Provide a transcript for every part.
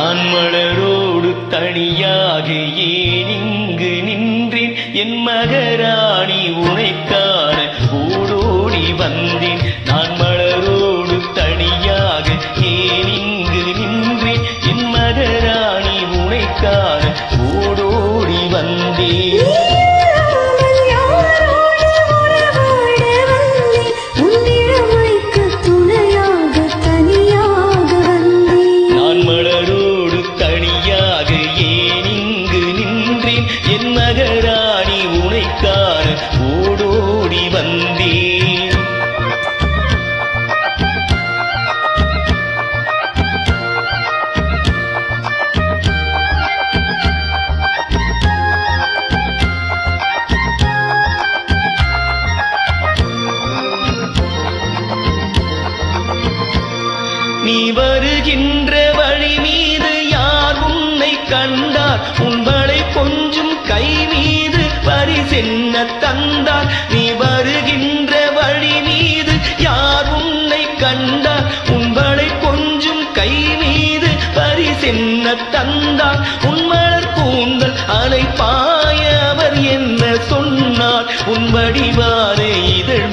நான் மலரோடு தனியாக ஏன் இங்கு நின்றேன். என் மகராணி உனைக்கான ஓடோடி வந்தேன். நான் மலரோடு தனியாக ஏன் இங்கு நின்றேன். என் மகராணி உனைக்கான ஓடோ நீ வருகின்ற வழி மீது யார் உன்னை கண்டார்? உங்களை கொஞ்சம் கை மீது பரிசென்ன தந்தார். நீ வருகின்ற வழி மீது யார் உன்னை கண்டார்? உங்களை கொஞ்சம் கை மீது பரிசென்ன தந்தார். உன்மலர் கூந்தல் அலைப்பாய அவர் என்ன சொன்னார்? உன் வடிவாரே இதழ்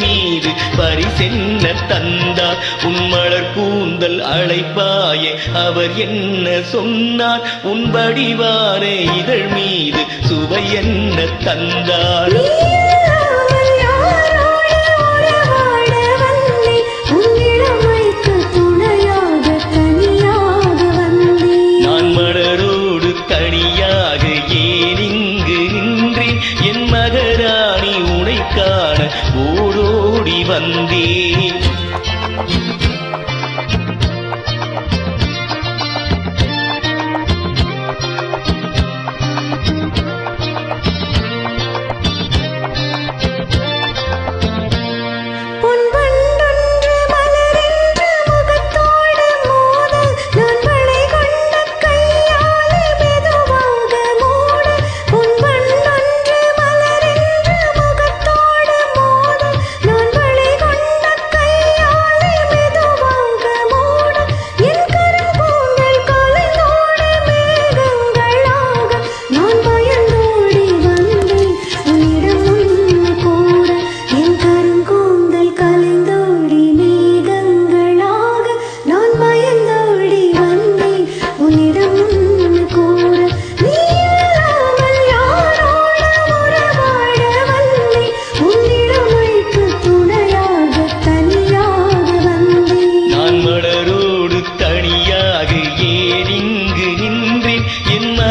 பரிசென்ன தந்தார். உன்மலர் கூந்தல் அழைப்பாயே அவர் என்ன சொன்னார்? உன் வடிவான இதழ் மீது சுவை என்ன தந்தார்? வந்தேன்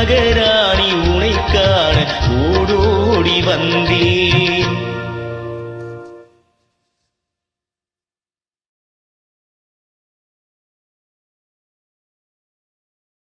மகராணி உனைக்கான ஓடோடி வந்தேன்.